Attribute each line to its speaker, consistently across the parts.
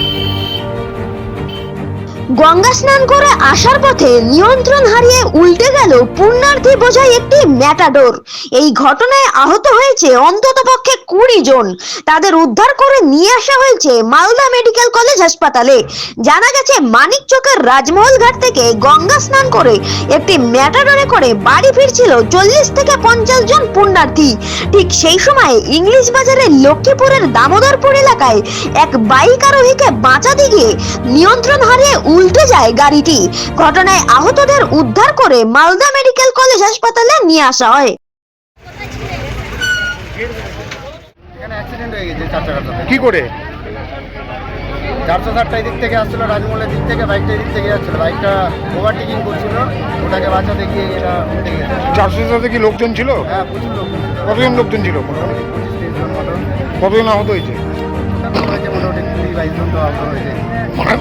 Speaker 1: Thank you. Ganga স্নান করে আসার পথে নিয়ন্ত্রণ হারিয়ে উল্টে গেল পুণ্যার্থী বোঝাই একটি ম্যাটাডোর। এই ঘটনায় আহত হয়েছে অন্ততপক্ষে কুড়ি জন। তাদের উদ্ধার করে নিয়ে আসা হয়েছে মালদা মেডিকেল কলেজ হাসপাতালে। জানা গেছে, মানিক চকের রাজমহল ঘাট থেকে গঙ্গা স্নান করে একটি ম্যাটাডোরে করে বাড়ি ফিরছিল চল্লিশ থেকে পঞ্চাশ জন পুণ্যার্থী। ঠিক সেই সময় ইংলিশ বাজারের লক্ষ্মীপুরের দামোদরপুর এলাকায় এক বাইক আরোহীকে বাঁচাতে গিয়ে নিয়ন্ত্রণ হারিয়ে উল্টে যায় গাড়িটি। ঘটনায় আহতদের উদ্ধার করে মালদা মেডিকেল কলেজ হাসপাতালে নিয়ে আসা হয়।
Speaker 2: এখানে অ্যাক্সিডেন্ট হয়ে গেছে চার চাকার
Speaker 3: কি করে?
Speaker 2: চারশো ষাটটা দিক থেকে আসছিল রাজমহলের দিক থেকে বাইকটা এদিক থেকে যাচ্ছিল। বাইকটা ওভারটেকিং করছিল ওটাকে বাঁচাতে গিয়ে এটা উঠে গেছে।
Speaker 3: চারশো সাথে কি লোকজন ছিল?
Speaker 2: হ্যাঁ প্রচুর লোক
Speaker 3: কতজন লোকজন ছিল? কতজন আহত হয়েছে?
Speaker 2: তারপর হয়েছে মোটামুটি কুড়ি বাইশ জন তো আহত হয়েছে।
Speaker 3: মারা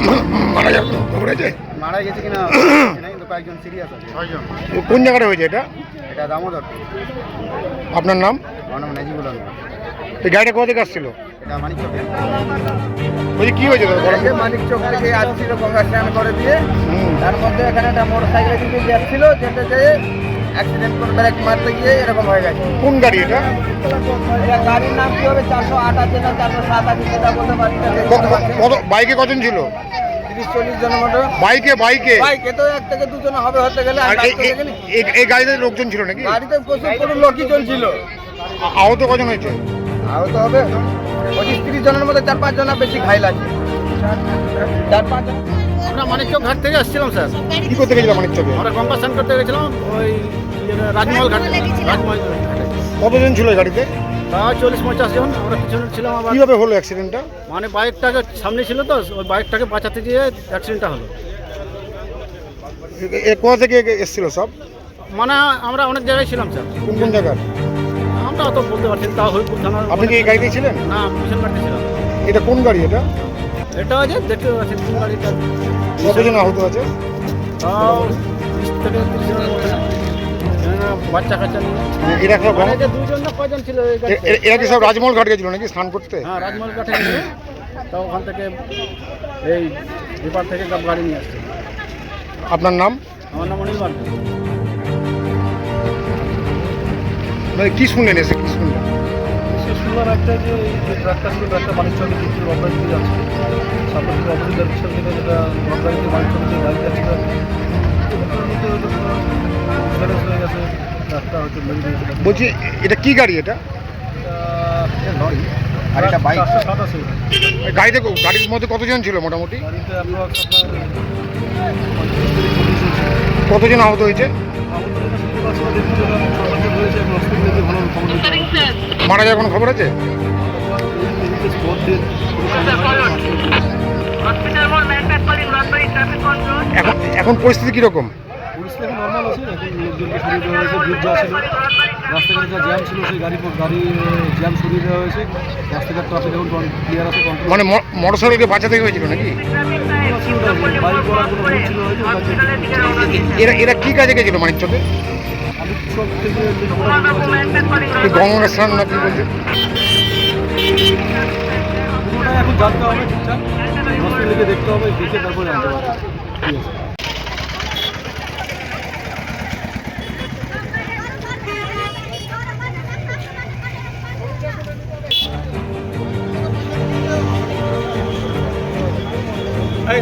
Speaker 3: মারা যাবে ঘবরেছে
Speaker 2: মারা গেছে কিনা কিন্তু কয়েকজন সিরিয়াস আছে। ছয়জন।
Speaker 3: কোন জায়গাটা হয়েছে এটা?
Speaker 2: এটা দামোদর।
Speaker 3: আপনার নাম?
Speaker 2: আমার নাম নাজিবুল আলম।
Speaker 3: এই গাড়িটা কোথা থেকে আসছিল?
Speaker 2: এটা মানিক চকে
Speaker 3: বলছি কি হয়েছে
Speaker 2: মানিক চক থেকে আসছিল গঙ্গা স্নান করে দিয়ে
Speaker 3: হুম।
Speaker 2: তার মধ্যে এখানে একটা মোটর সাইকেলে দিকে যাচ্ছিল যেতে যেয়ে অ্যাক্সিডেন্ট করে ব্রেক মারতে গিয়ে এরকম হয়ে গেছে?
Speaker 3: কোন গাড়ি এটা?
Speaker 2: এটা গাড়ির নাম কি হবে? চারশো আট আছে না? চারশো সাত আছে সেটা বলতে পারছি
Speaker 3: কত বাইকে কজন ছিল?
Speaker 2: তিরিশ চল্লিশ জনের মতো।
Speaker 3: বাইকে বাইকে?
Speaker 2: বাইকে তো এক থেকে দুজন হবে হতে গেলে
Speaker 3: এই- গাড়িতে লোকজন ছিল নাকি?
Speaker 2: গাড়িতে প্রচুর প্রচুর লোকই চলছিল
Speaker 3: আ- আহত কজন হয়েছে?
Speaker 2: হবে? পঁচিশ তিরিশ জনের মধ্যে চার পাঁচ জন বেশি ঘাইল আছে। চার পাঁচ জন আমরা মানিকচক ঘাট থেকে আসছিলাম স্যার।
Speaker 3: কি করতে গেছিলাম মানিক চকে
Speaker 2: আমরা স্নান করতে গেছিলাম ওই রাজমহল ঘাট। রাজমহল ঘাটে।
Speaker 3: কতজন ছিল গাড়িতে?
Speaker 2: তা চল্লিশ পঞ্চাশ জন। আমরা পিছনে ছিলাম আবার।
Speaker 3: কীভাবে হলো অ্যাক্সিডেন্টটা
Speaker 2: মানে বাইকটাকে সামনে ছিল তো ওই বাইকটাকে বাঁচাতে গিয়ে অ্যাক্সিডেন্টটা হলো।
Speaker 3: এ- কোথা থেকে এসেছিল সব?
Speaker 2: মানে আমরা অনেক জায়গায় ছিলাম স্যার।
Speaker 3: কোন কোন জায়গার
Speaker 2: আমরা অত বলতে পারছি না তাও হরিপুর থানার
Speaker 3: আপনি কি এই গাড়িতে ছিলেন?
Speaker 2: না পিছন গাড়িতে ছিলাম।
Speaker 3: এটা কোন গাড়ি এটা?
Speaker 2: এটা আছে দেখতে পাচ্ছি কোন গাড়িটা?
Speaker 3: কতজন আহত আছে?
Speaker 2: তাও বিশ থেকে তিরিশ জনের বাচ্চা কাচ্চা নিয়ে।
Speaker 3: মানে এরা সব
Speaker 2: দুজন না কয়জন ছিল
Speaker 3: এরা কি সব রাজমহল ঘাট গেছিল নাকি? স্নান করতে?
Speaker 2: হ্যাঁ রাজমহল কাঠে গিয়ে তাও ওখান থেকে এই বিপার থেকে সব গাড়ি নিয়ে আসছে।
Speaker 3: আপনার নাম?
Speaker 2: আমার নাম অনিল মার্গ
Speaker 3: মানে কি শুনলেন এসে? কি শুনলেন?
Speaker 4: সে শুনলাম একটা যে এই যে ট্রাকটা ছিল মানিকচকের দিক থেকে গঙ্গা যাচ্ছে। অপোজিট ডাইরেকশন থেকে যেটা গঙ্গা দিকে মানিকচক দিকে ব্যালেন্স হয়ে গেছে হয়তো মেরে
Speaker 3: বলছি এটা কি গাড়ি এটা?
Speaker 2: লরি। আর এটা বাইক?
Speaker 4: চারশো সাত আছে এটা।
Speaker 3: এই গাড়িতে গাড়ির মধ্যে কতজন ছিল মোটামুটি?
Speaker 4: গাড়িতে।
Speaker 3: কতজন আহত হয়েছে? মারা যাওয়ার কোনো খবর আছে? এখন এখন পরিস্থিতি কীরকম?
Speaker 4: পরিস্থিতি এখন নর্মাল আছে? এখন লোকজনকে সরিয়ে দেওয়া হয়েছে ভিড় যা ছিল রাস্তাঘাটে যা জ্যাম ছিল সেই গাড়ি গাড়ি জ্যাম সরিয়ে দেওয়া হয়েছে রাস্তাঘাট ট্রাফিক এখন ক্লিয়ার আছে
Speaker 3: মানে মোটর সাইকেলকে বাঁচাতে হয়েছিল নাকি? এরা এরা কি কাজে গেছিল মানিক চকে
Speaker 4: আমি সব থেকে যে খবরটা বলতে
Speaker 3: এই গঙ্গা স্নান না কি বলছে?
Speaker 4: এখন জানতে হবে ঠিকঠাক। হসপিটালে দেখতে হবে দেখে তারপর জানতে পারব ঠিক আছে।
Speaker 2: এই